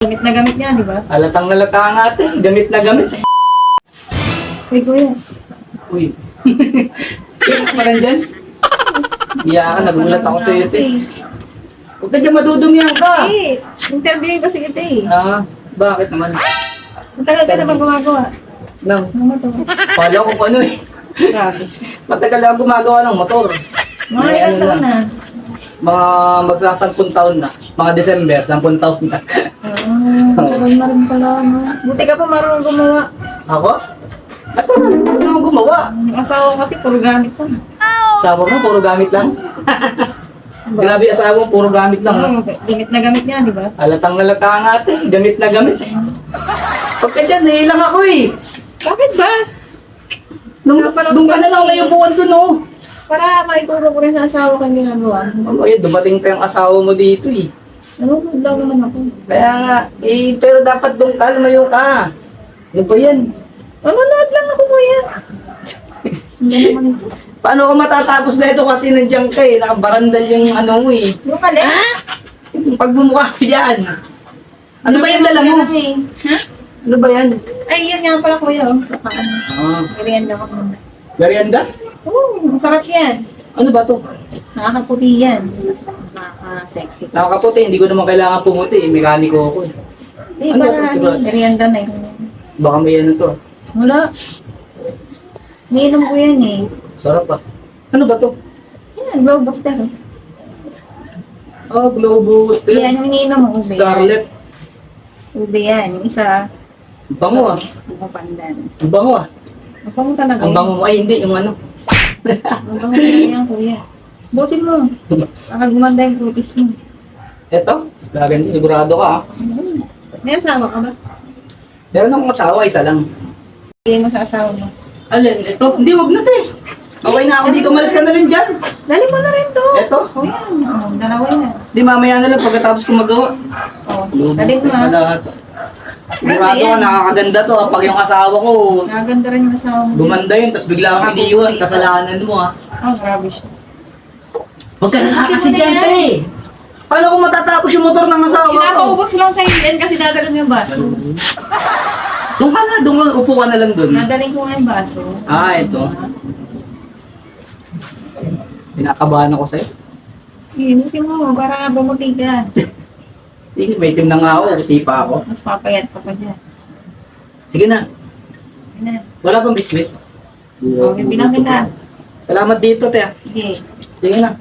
Gamit na gamit niya, di ba? Halatang halata nga ate. Gamit na gamit. Uy, kuya. Uy. Kaya pa rin dyan? Iya ka, nagulat ako sa iyo, te. Huwag ka dyan madudumihan ka. Eh, interview ba si ito eh? Ah, bakit naman? Ang tagal ka naman gumagawa. Nang, Ano to? kala ko ano eh. Grabe. Matagal ako gumagawa ng motor. Mga May ilang ano taon na. Mga magsasampung taon na. Mga December, sampung taon na. Tagal na rin pala, no? Buti ka pa marunong gumawa. ako? Ako na, ano ako gumawa? Yung asawa ko kasi puro gamit ko. Asawa mo, puro gamit lang. Grabe, asawa mo, puro gamit lang. No? gamit na gamit niya, di ba? Halatang halata nga ate, gamit na gamit. Huwag ka dyan, nahilang ako eh. Bakit ba? Nung, doon ka na lang eh. ngayon buwan doon oh. Para maituro ko rin sa asawa ko yung ginagawa. Mamaya, dumating pa yung asawa mo dito eh. Nanonood daw naman ako. Kaya nga, eh, pero dapat doon kalma yung ka. Ano ba yan? Nanonood lang ako, kuya. Hindi naman ito. Paano ka matatapos na ito kasi nandiyan ka eh, nakabarandal yung ano mo eh. Yung kali? Yung pagbumukha ko yan. Ano ba yan dala mo? Ha? Ano ba yan? Ay, yun nga pala, kuya. Oh. Baka ano. Ah, Merienda ko muna. merienda? Oo, masarap yan. Ano ba to? Nakakaputi yan. Mas Nakaka-sexy. Nakakaputi, hindi ko naman kailangan pumuti eh. Mekaniko ako eh. Eh, Ano para ano, merienda na yun. Baka may ano to. Wala. Niinom ko yan eh. Sarap ah. Ano ba to? Yan, glow buster. Oh, Globus. Yan, yung iniinom mo, ube yan. Scarlet. Ube yan. Yung isa, Ang bango ah. yung pandan. Ang bango ah. Ang bango talaga Ang bango mo. Ay, hindi. Yung ano. Ang bango talaga yan, kuya. Busin mo. Baka gumanda yung cookies mo. Eto. Gaganda. Sigurado ka ah. May asawa ka ba? Meron akong asawa, isa lang. Bigay mo sa asawa mo. Alin? Ito? Hindi, wag na te. Okay na ako dito. Malas ka na rin dyan. Dali mo na rin to. Eto. O yan. O, dalawa yan. Di mamaya na lang pagkatapos ko magawa. O, dali mo ha. Sigurado ka, nakakaganda to. ah. Pag yung asawa ko, Nakaganda rin yung asawa mo. gumanda yun, tapos bigla kang iniwan, kasalanan mo ah. Oh, grabe siya. Huwag ka na kasi dyan, te. Paano kung matatapos yung motor ng asawa ko? Pinapaubos lang sa yan kasi dadalhin yung baso. Doon ka na, doon ka, upo ka na lang doon. Dadalhin ko nga yung baso. Ah, ito. Pinakabahan ako sa'yo. Inutin mo para bumuti ka. Sige, may team na nga ako, hindi pa ako. Mas papayat ka pa dyan. Sige na, Yun na. wala pang biscuit. Okay, bilang kita. Salamat dito, te. ah. Sige. Sige na.